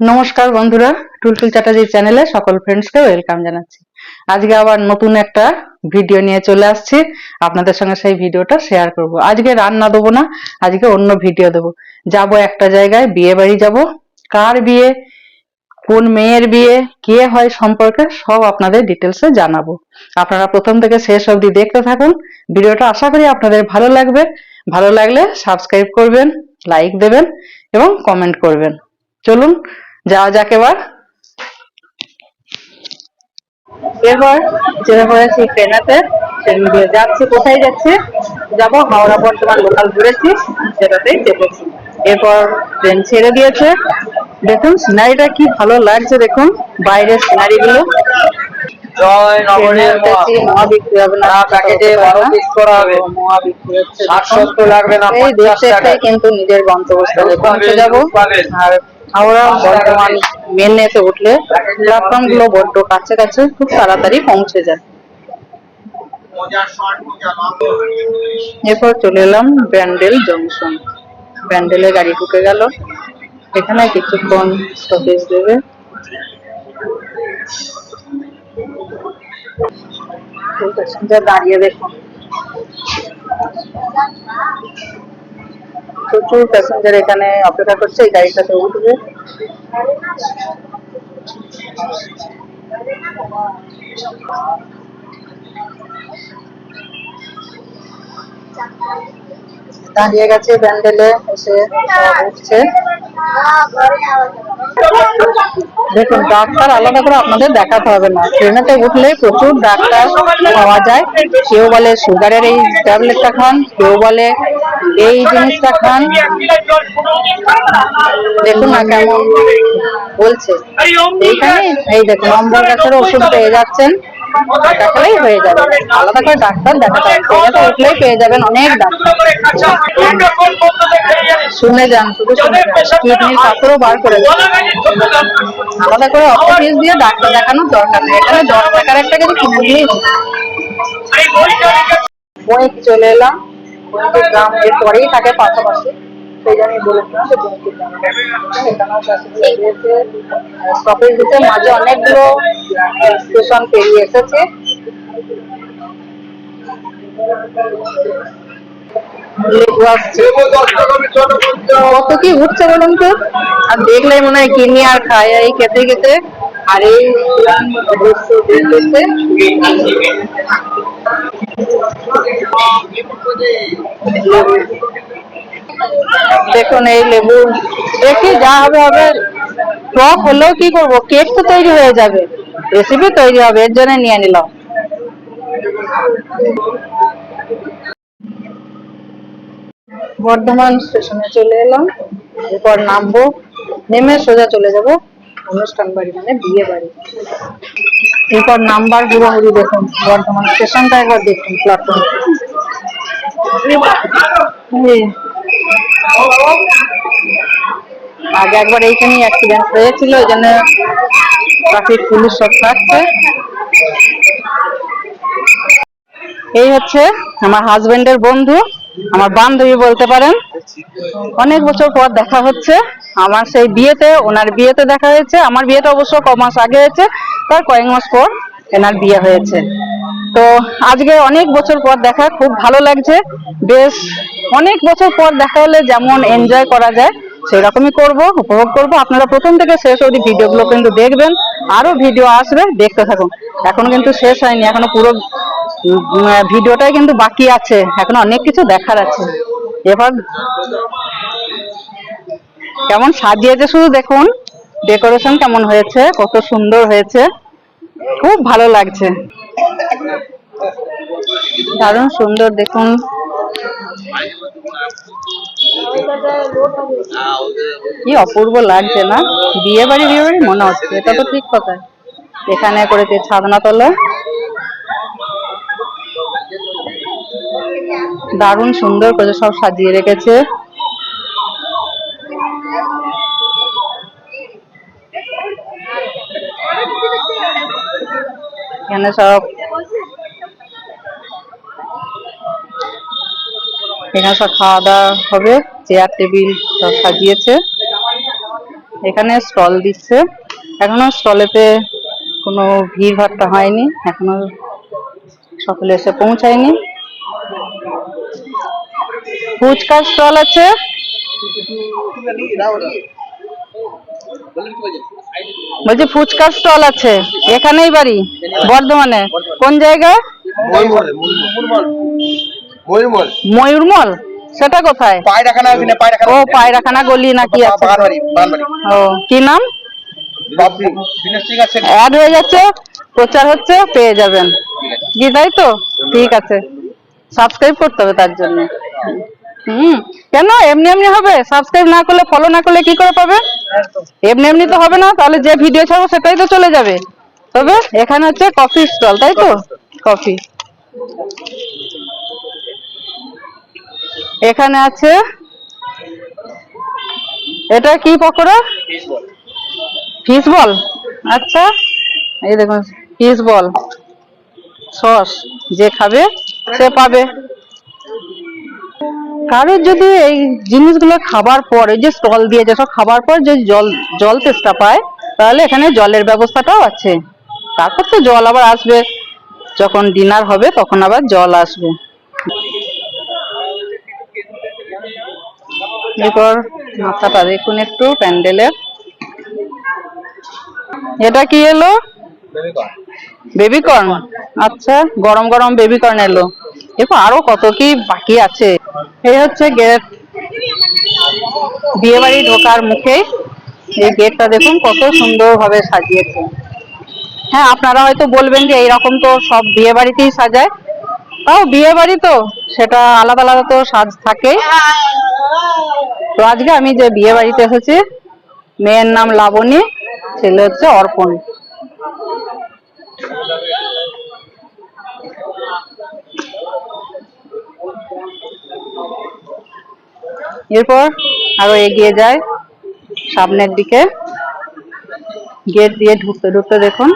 নমস্কার বন্ধুরা, টুলটুল চ্যাটার্জি চ্যানেলে সকল ফ্রেন্ডসকে ওয়েলকাম জানাচ্ছি। আজকে আবার নতুন একটা ভিডিও নিয়ে চলে আসছি। আপনাদের সঙ্গে সেই ভিডিওটা শেয়ার করব। আজকে রান্না দেবো না, আজকে অন্য ভিডিও দেবো। যাব একটা জায়গায়, বিয়ে বাড়ি যাব। কার বিয়ে, কোন মেয়ের বিয়ে, কে হয় সম্পর্কে সব আপনাদের ডিটেলসে জানাব। আপনারা প্রথম থেকে শেষ অবধি দেখতে থাকুন। ভিডিওটা আশা করি আপনাদের ভালো লাগবে। ভালো লাগলে সাবস্ক্রাইব করবেন লাইক দেবেন এবং কমেন্ট করবেন। চলুন যাওয়া যাক এবার। এবার চেপে পড়েছি ট্রেনেতে ট্রেন দিয়ে যাচ্ছি কোথায় যাচ্ছি? যাব হাওড়া বর্তমান লোকাল ঘুরেছি সেটাতেই চেপেছি এরপর ট্রেন ছেড়ে দিয়েছে। দেখুন সিনারিটা কি ভালো লাগছে দেখুন বাইরের সিনারি গুলো কিন্তু নিজের গন্তব্যস্থলে পৌঁছে যাব। আর হাওড়া, বর্ধমান মেনেতে উঠলে প্ল্যাটফর্মগুলো বড্ড কাছে কাছে খুব তাড়াতাড়ি পৌঁছে যায়। এরপর চলে এলাম ব্যান্ডেল জংশন। ব্যান্ডেলে গাড়ি ঢুকে গেল। এখানে কিছুক্ষণ স্টপেজ দেবে। দাঁড়িয়ে দেখুন প্রচুর প্যাসেঞ্জার এখানে অপেক্ষা করছে এই গাড়িটাতে উঠবে। দাঁড়িয়ে গেছে ব্যান্ডেলে এসে উঠছে। দেখুন, ডাক্তার আলাদা করে আপনাদের দেখাতে হবে না। ট্রেনেতে উঠলে প্রচুর ডাক্তার পাওয়া যায়। কেউ বলে সুগারের এই ট্যাবলেটটা খান, কেউ বলে এই জিনিসটা খান। দেখুন না কেমন বলছে। এইখানে, এই দেখুন অম্বর গাছের ওষুধ পেয়ে যাচ্ছেন। দেখালেই হয়ে যাবে আলাদা করে ডাক্তার দেখাতে উঠলেই পেয়ে যাবেন অনেক ডাক্তার শুনে যান কিডনির পাথরও বার করে আলাদা করে অত দিয়ে ডাক্তার দেখানোর দরকার নেই এখানে দশ টাকার একটা কিছু কিনে হবে। চলে এলাম বইটির দাম এর পরেই থাকে পাশাপাশি সেই জন্যই বলেছিলাম যে বইটির দাম এখানেও মাঝে অনেকগুলো স্টেশন পেরিয়ে এসেছে। কত কি উঠছে বলুন তো? আর মনে হয় আর খাই এই খেতে খেতে। আর এই দেখুন এই লেবু। দেখি যা হবে হবে। টক হলেও কি করব? কেক তো তৈরি হয়ে যাবে। রেসিপি তৈরি হবে, এর জন্য নিয়ে নিলাম। বর্ধমান স্টেশনে চলে এলাম, এরপর নামবো, নেমে সোজা চলে যাব অনুষ্ঠান বাড়ি মানে বিয়ে বাড়ি। এরপর নাম্বার হুড়োহুড়ি দেখুন, বর্ধমান স্টেশনটা একবার দেখুন প্ল্যাটফর্ম আগে একবার এইখানেই অ্যাক্সিডেন্ট হয়েছিল, ওই জন্য ট্রাফিক পুলিশ সব থাকছে। এই হচ্ছে আমার হাজবেন্ডের বন্ধু, আমার বান্ধবী বলতে পারেন। অনেক বছর পর দেখা হচ্ছে। আমার সেই বিয়েতে, ওনার বিয়েতে দেখা হয়েছে। আমার বিয়েটা অবশ্য ক মাস আগে হয়েছে, তার কয়েক মাস পর এনার বিয়ে হয়েছে। তো আজকে অনেক বছর পর দেখা, খুব ভালো লাগছে। বেশ অনেক বছর পর দেখা হলে যেমন এনজয় করা যায় সেরকমই করব, উপভোগ করব। আপনারা প্রথম থেকে শেষ অবধি ভিডিওগুলো কিন্তু দেখবেন। আরও ভিডিও আসবে, দেখতে থাকুন। এখন কিন্তু শেষ হয়নি, এখনও পুরো ভিডিওটাই কিন্তু বাকি আছে। এখনও অনেক কিছু দেখার আছে। এবার কেমন সাজিয়েছে শুধু দেখুন। ডেকোরেশন কেমন হয়েছে, কত সুন্দর হয়েছে। খুব ভালো লাগছে। দারুণ সুন্দর দেখুন। কি অপূর্ব লাগছে না? বিয়ে বাড়ি বিয়ে বাড়ি মনে হচ্ছে, এটা তো ঠিক কথা। এখানে করেছে ছাদনা তলা দারুণ সুন্দর করে সব সাজিয়ে রেখেছে। এখানে সব এখানে সব খাওয়া দাওয়া হবে। চেয়ার টেবিল সব সাজিয়েছে। এখানে স্টল দিচ্ছে। এখনও স্টলেতে কোনো ভিড় ভাট্টা হয়নি। এখনও সকলে এসে পৌঁছায়নি। ফুচকার স্টল আছে। বলছি ফুচকার স্টল আছে। এখানেই বাড়ি? বর্ধমানে? কোন জায়গায়? ময়ূরমল। ময়ূরমল? সেটা কোথায়? পায়রাখানা আছে না পায়রাখানা ও পায়রাখানা গলি নাকি আছে। বানবাড়ি বানবাড়ি ও কি নাম? অ্যাড হয়ে যাচ্ছে প্রচার হচ্ছে পেয়ে যাবেন। কি তাই তো? ঠিক আছে। সাবস্ক্রাইব করতে হবে তার জন্য। হুম কেন? এমনি এমনি হবে। সাবস্ক্রাইব না করলে ফলো না করলে কি করে পাবে? এমনি এমনি তো হবে না তাহলে যে ভিডিও ছাড়বো সেটাই তো চলে যাবে। তবে এখানে হচ্ছে কফি স্টল তাই তো? কফি এখানে আছে, এটা কি পকোড়া? ফিশ বল আচ্ছা এই দেখুন ফিশ বল সস যে খাবে, সে পাবে। কারোর যদি এই জিনিসগুলো খাবার পর যে স্টল দিয়ে যেসব খাবার পর যে জল জল তেষ্টা পায়, তাহলে এখানে জলের ব্যবস্থাটাও আছে। তারপর তো জল আবার আসবে। যখন ডিনার হবে, তখন আবার জল আসবে। এরপর মাথাটা দেখুন একটু প্যান্ডেলের এটা কি এলো? বেবিকর্ন আচ্ছা গরম গরম বেবিকর্ন এলো। এরপর আরও কত কি বাকি আছে। এই হচ্ছে গেট বিয়ে বাড়ি ঢোকার মুখেই এই গেটটা দেখুন, কত সুন্দর ভাবে সাজিয়েছে। হ্যাঁ আপনারা হয়তো বলবেন যে এইরকম তো সব বিয়ে বাড়িতেই সাজায়। তাও বিয়ে বাড়ি তো। সেটা আলাদা আলাদা তো সাজ থাকে। তো আজকে আমি যে বিয়ে বাড়িতে এসেছি, মেয়ের নাম লাবণী, ছেলে হচ্ছে অর্পণ। এরপর আরও এগিয়ে যায় সামনের দিকে। গেট দিয়ে ঢুকতে ঢুকতে দেখুন।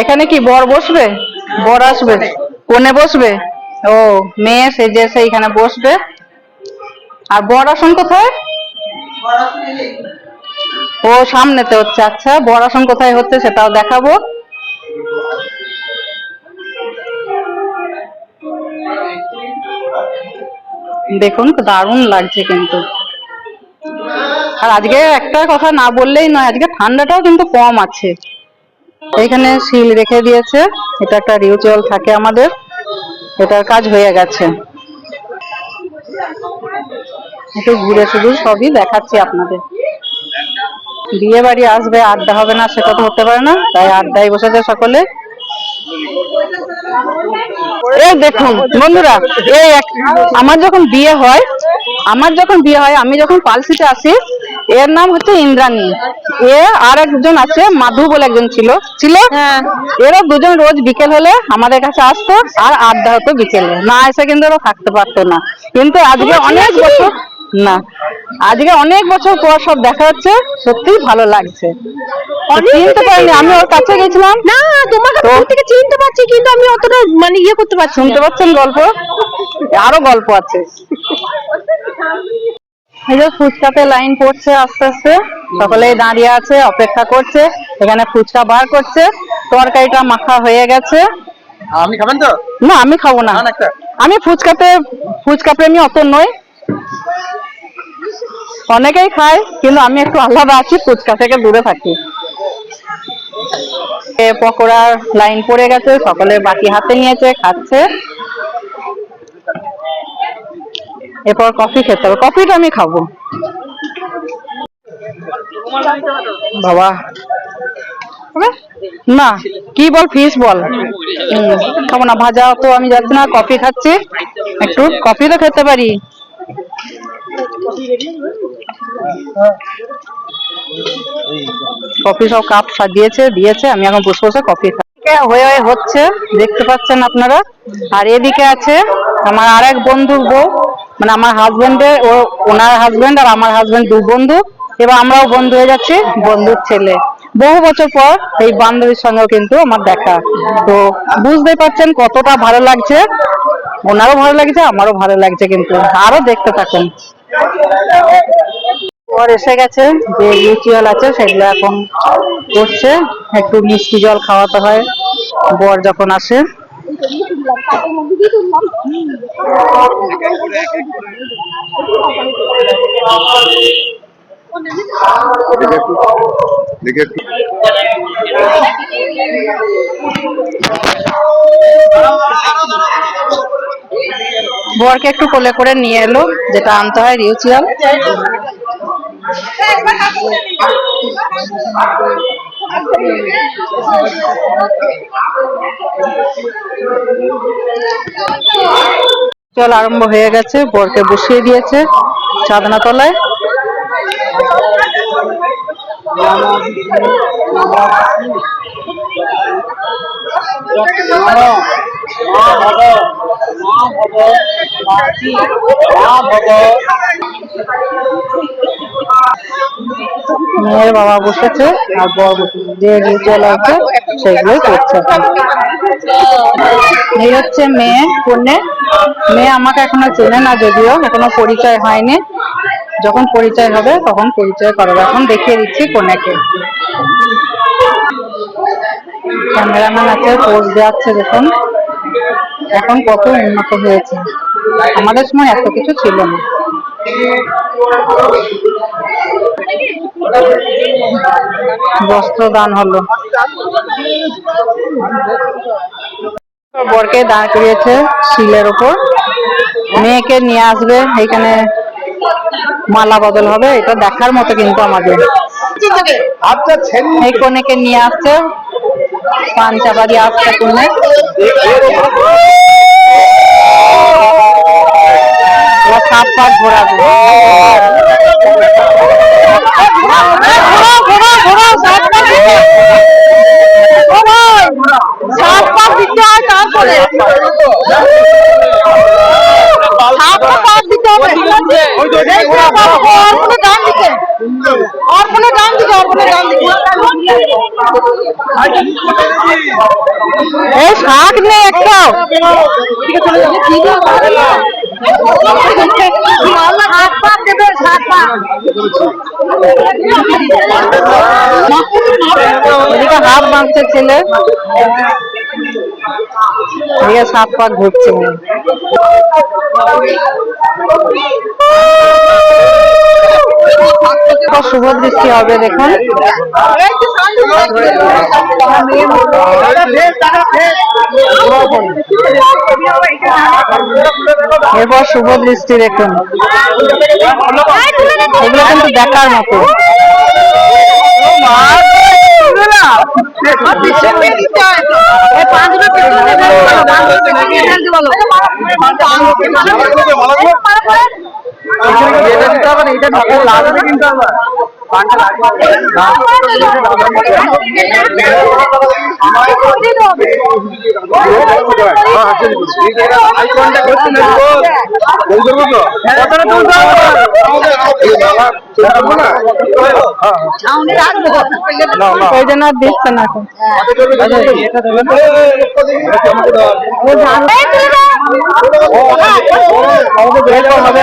এখানে কি বর বসবে? বর আসবে? কোনে বসবে? ও, মেয়ে সেজে এসে এখানে বসবে। আর বর আসন কোথায়? ও, সামনেতে হচ্ছে। আচ্ছা বর আসন কোথায় হচ্ছে সেটাও দেখাবো। দেখুন, দারুণ লাগছে কিন্তু। আর আজকে একটা কথা না বললেই নয়, আজকে ঠান্ডাটাও কিন্তু কম আছে। এখানে শিল রেখে দিয়েছে। এটা একটা রিচুয়াল থাকে আমাদের। এটার কাজ হয়ে গেছে। একটু ঘুরে শুধু সবই দেখাচ্ছি আপনাদের। বিয়ে বাড়ি আসবে, আড্ডা হবে না সেটা তো হতে পারে না। তাই আড্ডায় বসেছে সকলে। এই দেখুন, বন্ধুরা, এই আমার যখন বিয়ে হয়, আমার যখন বিয়ে হয়, আমি যখন পালসিতে আসি এর নাম হচ্ছে ইন্দ্রাণী। এ আর একজন আছে মাধু বলে একজন ছিল। ছিল? এরা দুজন রোজ বিকেল হলে আমাদের কাছে আসতো আর আড্ডা হতো বিকেলে। না এসে কিন্তু ওরা থাকতে পারতো না। কিন্তু আজকে অনেক বছর না। আজকে অনেক বছর পর সব দেখা হচ্ছে সত্যি ভালো লাগছে। চিনতে পারিনি আমি ওর কাছে গেছিলাম। না তোমাকে দূর থেকে চিনতে পারছি কিন্তু আমি অতটা মানে ইয়ে করতে পারছি শুনতে পাচ্ছেন গল্প? আরও গল্প আছে। এই যে ফুচকাতে লাইন পড়ছে আস্তে আস্তে। সকলেই দাঁড়িয়ে আছে অপেক্ষা করছে এখানে ফুচকা বার করছে তরকারিটা মাখা হয়ে গেছে। আপনি খাবেন তো? না আমি খাব না। আমি ফুচকাতে ফুচকা প্রেমী অত নই। অনেকেই খায় কিন্তু আমি একটু আলাদা আছি ফুচকা থেকে দূরে থাকি। পকোড়ার লাইন পড়ে গেছে সকলে বাটি হাতে নিয়েছে খাচ্ছে। এরপর কফি খেতে হবে। কফিটা আমি খাব। বাবা। না, কি বল ফিস বল। খাব না, ভাজা তো আমি যাচ্ছি না কফি খাচ্ছি। একটু কফি তো খেতে পারি। কফি সব কাপ সাজিয়েছে, দিয়েছে, আমি এখন বসে বসে কফি হয়ে হয়ে হচ্ছে, দেখতে পাচ্ছেন আপনারা। আর এদিকে আছে আমার আর এক বন্ধুর বউ। মানে আমার হাজবেন্ডের ও, ওনার হাজবেন্ড আর আমার হাজবেন্ড দু বন্ধু। এবার আমরাও বন্ধু হয়ে যাচ্ছি, বন্ধুর ছেলে। বহু বছর পর এই বান্ধবীর সঙ্গেও কিন্তু আমার দেখা। তো বুঝতেই পারছেন কতটা ভালো লাগছে। ওনারও ভালো লাগছে, আমারও ভালো লাগছে কিন্তু। আরও দেখতে থাকুন। পর এসে গেছে, যে রিচুয়াল আছে সেগুলো এখন করছে। একটু মিষ্টি জল খাওয়াতে হয়। বর যখন আসে। বরকে একটু কোলে করে নিয়ে এলো যেটা আনতে হয় রিচুয়াল চল আরম্ভ হয়ে গেছে বরকে বসিয়ে দিয়েছে চাঁদনা তলায় মেয়ের বাবা বসেছে আর বর যে রিচুয়াল আছে সেগুলোই করছে। এই হচ্ছে মেয়ে, কন্যে। মেয়ে আমাকে এখনও চেনে না যদিও, এখনও পরিচয় হয়নি। যখন পরিচয় হবে, তখন পরিচয় করাবো। এখন দেখিয়ে দিচ্ছি কন্যাকে। ক্যামেরাম্যান আছে, পোজ দেওয়াচ্ছে দেখুন। এখন কত উন্নত হয়েছে। আমাদের সময় এত কিছু ছিল না। বস্ত্র দান হলো। বরকে দাঁড় করিয়েছে শিলের উপর। মেয়েকে নিয়ে আসবে এখানে মালা বদল হবে এটা দেখার মতো কিন্তু আমাদের। আচ্ছা এই কনেকে নিয়ে আসছে পাঞ্চাবাড়ি আসছে কনে সাত ঘোরাবে দিতে। হয়। তারপরে। সাত পাক দিতে হবে। এই যে বাবা, অর্পণে ডান দিকে। অর্পণে ডান দিকে অর্পণে ডান দিকে। এই শাক নেই একটাও সাত পাক দেবে সাত পাক হাত বাঁধছে ছেলে। এদিকে সাপ পাক ঘুরছে শুভ দৃষ্টি হবে দেখুন। এরপর শুভ দৃষ্টি দেখুন। এগুলো কিন্তু দেখার মতো। না এটা ঢাকা লাগবে কিন্তু আবার ওই জন্য আর না এখন এরপর হবে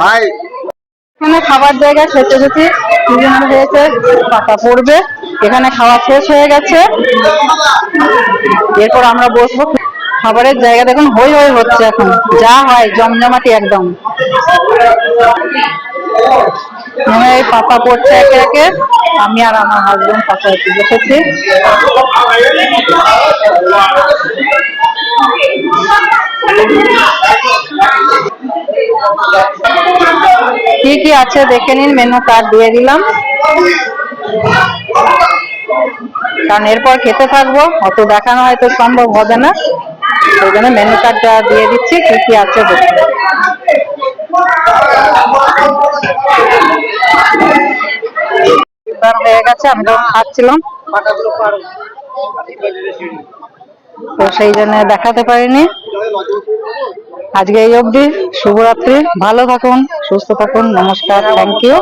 Hi. খাবার জায়গা খেতে যেতে সিজন হয়েছে পাতা পড়বে, এখানে খাওয়া শেষ হয়ে গেছে। এরপর আমরা বসবো। খাবারের জায়গা দেখুন, হই হই হচ্ছে এখন, যা হয়, জমজমাটি একদম। পাতা পড়ছে একে একে। আমি আর আমার হাজবেন্ড পাশাপাশি বসেছি কি কি আছে দেখে নিন মেনু কার্ড দিয়ে দিলাম। কারণ এরপর খেতে থাকব, অত দেখানো হয়তো সম্ভব হবে না। ওই জন্য মেনু কার্ডটা দিয়ে দিচ্ছি, কি কি আছে দেখুন হয়ে গেছে, আমি খাচ্ছিলাম, তো সেই জন্য দেখাতে পারিনি। আজকে এই অবধি শুভরাত্রি ভালো থাকুন সুস্থ থাকুন নমস্কার থ্যাংক ইউ